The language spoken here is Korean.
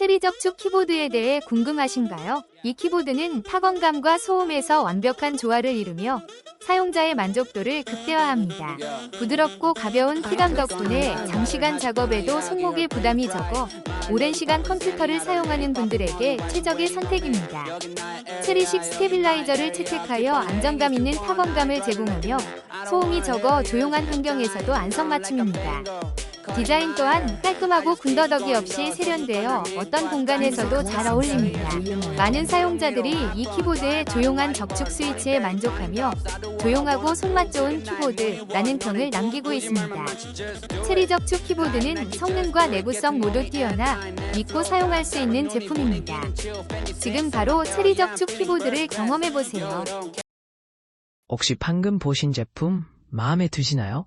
체리 접촉 키보드에 대해 궁금하신가요? 이 키보드는 타건감과 소음에서 완벽한 조화를 이루며 사용자의 만족도를 극대화합니다. 부드럽고 가벼운 키감 덕분에 장시간 작업에도 손목에 부담이 적어 오랜 시간 컴퓨터를 사용하는 분들에게 최적의 선택입니다. 체리식 스테빌라이저를 채택하여 안정감 있는 타건감을 제공하며 소음이 적어 조용한 환경에서도 안성맞춤입니다. 디자인 또한 깔끔하고 군더더기 없이 세련되어 어떤 공간에서도 잘 어울립니다. 많은 사용자들이 이 키보드의 조용한 적축 스위치에 만족하며 조용하고 손맛 좋은 키보드라는 평을 남기고 있습니다. 체리 적축 키보드는 성능과 내구성 모두 뛰어나 믿고 사용할 수 있는 제품입니다. 지금 바로 체리 적축 키보드를 경험해보세요. 혹시 방금 보신 제품 마음에 드시나요?